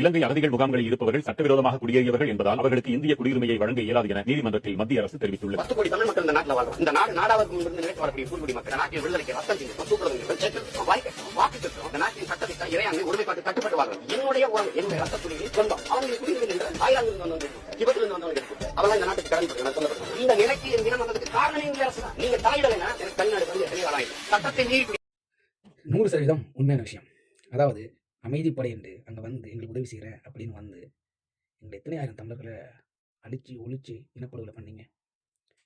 இலங்கை அகதிகள் முகாம்களில் இருப்பவர்கள் சட்டவிரோதமாக குடியேறியவர்கள் என்பதால் அவர்களுக்கு இந்திய குடியுரிமையை வழங்க இயலாது என நீதிமன்றத்தில் மத்திய அரசு தெரிவித்துள்ளது. பத்து கோடி தமிழ் மக்கள் இந்த நாட்டில் வாழ்றோம். இந்த நாடு நாடாவது இருந்து நினைத்து வரக்கூடிய பூர்வடி மக்கள் இந்த நாட்டில் விடுதலைக்கு ரத்தம் சிந்தி தூக்குறவங்க செத்து வாய்க்கு வாக்கு பெற்றோம் இந்த நாட்டின் சட்டத்தை இறையாண்மை ஒருமைப்பாட்டு கட்டுப்பட்டு வாழ்றோம். என்னுடைய உறவு என்னுடைய ரத்த துணியில் சொந்தம். அவங்களுக்கு குடியுரிமை என்ற தாய்லாந்து வந்தவங்க திபத்திலிருந்து வந்தவங்க இருக்கு. அவெல்லாம் இந்த நாட்டுக்கு கடன் நான் சொல்லப்படுறேன் இந்த நிலைக்கு என் தினம் வந்ததுக்கு காரணம் இந்திய அரசு தான். நீங்க தலையிடலைன்னா எனக்கு தமிழ்நாடு வந்து தெளிவாக சட்டத்தை மீறி நூறு சதவீதம் உண்மையான விஷயம். அதாவது அமைதிப்படை என்று அங்கே வந்து எங்களுக்கு உதவி செய்கிறேன் அப்படின்னு வந்து எங்களை எத்தனை ஆயிரம் தமிழர்களை அழிச்சு ஒழிச்சு இனப்படுகொலை பண்ணீங்க?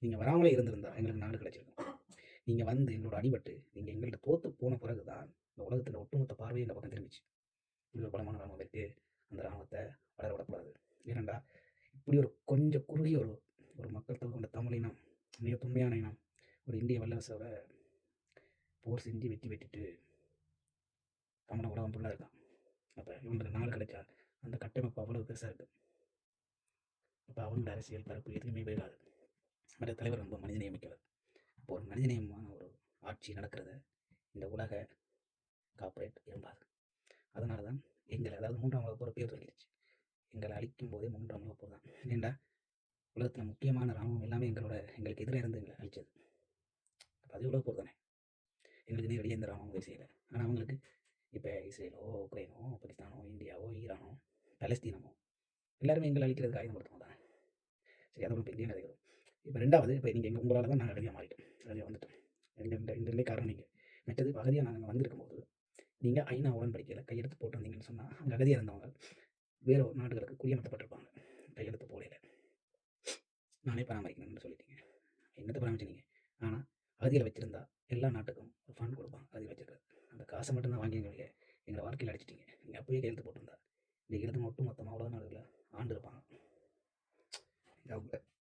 நீங்கள் வராமலே இருந்திருந்தா எங்களுக்கு நாடு கிடைச்சிருக்கும். நீங்கள் வந்து எங்களோட அடிபட்டு நீங்கள் எங்கள்கிட்ட தோற்று போன பிறகு தான் இந்த உலகத்தில் ஒட்டுமொத்த பார்வையை இந்த பக்கம் திரும்பிச்சு. இவ்வளோ பலமான ராணுவம் இருக்குது அந்த ராணுவத்தை வளர விடக்கூடாது. ஏனண்டா இப்படி ஒரு கொஞ்சம் குறுகிய ஒரு ஒரு மக்கள் தொகை கொண்ட தமிழ் இனம் மிக தொன்மையான இனம் ஒரு இந்திய வல்லரசோட போர் செஞ்சு வெற்றி வெட்டிட்டு தமிழை உலகம் ஃபுல்லாக இருக்கான் கிடைக்காது அந்த கட்டமைப்பு அவ்வளோ பெருசாக இருக்குது அப்போ அவங்களோட அரசியல் பரப்பு எதுவுமே போயிடாது. மற்ற தலைவர் ரொம்ப மனித நேயமிக்கவர் அப்போ ஒரு மனிதநேயமான ஒரு ஆட்சி நடக்கிறத இந்த உலக கார்ப்பரேட் விரும்பாது. அதனால தான் எங்களை அதாவது மூன்றாம் வகுப்பு பேர் சொல்லிடுச்சு. எங்களை அழிக்கும் போதே மூன்றாம் வகுப்பு தான். ஏண்டா? உலகத்தில் முக்கியமான ராணுவம் எல்லாமே எங்களோட எங்களுக்கு எதிராக இருந்து எங்களை அழிச்சது. அது எவ்வளோ போர் தானே? எங்களுக்கு நேரடியாக இந்த ராணுவம் உதவி செய்யலை ஆனால் அவங்களுக்கு இப்போ இஸ்ரேலோ உக்ரைனோ பாகிஸ்தானோ இந்தியாவோ ஈரானோ பலஸ்தீனமோ எல்லாருமே எங்களை அழிக்கிறதுக்கு காயம் படுத்தணும் தானே. சரி அதோட இப்போ இந்தியா கதைக்கிறோம் இப்போ ரெண்டாவது இப்போ நீங்கள் எங்கள் உங்களால் தான் நாங்கள் அகதியாக மாறிட்டோம். அகதியாக வந்துட்டோம் இந்த இந்த இந்த காரணம் நீங்கள் மற்றது பகுதியாக நாங்கள் வந்திருக்கும் போது நீங்கள் ஐநா உடன்படிக்கையில் கையெழுத்து போட்டு வந்தீங்கன்னு சொன்னால் அங்கே அகதியாக இருந்தவங்க வேறு ஒரு நாடுகளுக்கு குடியமர்த்தப்பட்டிருப்பாங்க. கையெழுத்து போடையில் நானே பராமரிக்கணும்னு சொல்லிட்டீங்க. என்னத்தை பராமரிச்சீங்க ஆனால் அகதியில் வச்சுருந்தா எல்லா நாட்டுக்கும் ஒரு ஃபண்ட் கொடுப்பாங்க அகதியில் வச்சிருக்கிறது அந்த காசை மட்டும்தான் வாங்கி எங்களுக்கு எங்களை வாழ்க்கையில் அடிச்சிட்டீங்க. நீங்கள் அப்பயே கையெழுத்து போட்டிருந்தா இந்த எழுத்து மட்டும் மொத்தமாக அவ்வளோதான் நடக்கல ஆண்டு இருப்பாங்க. இது அவங்க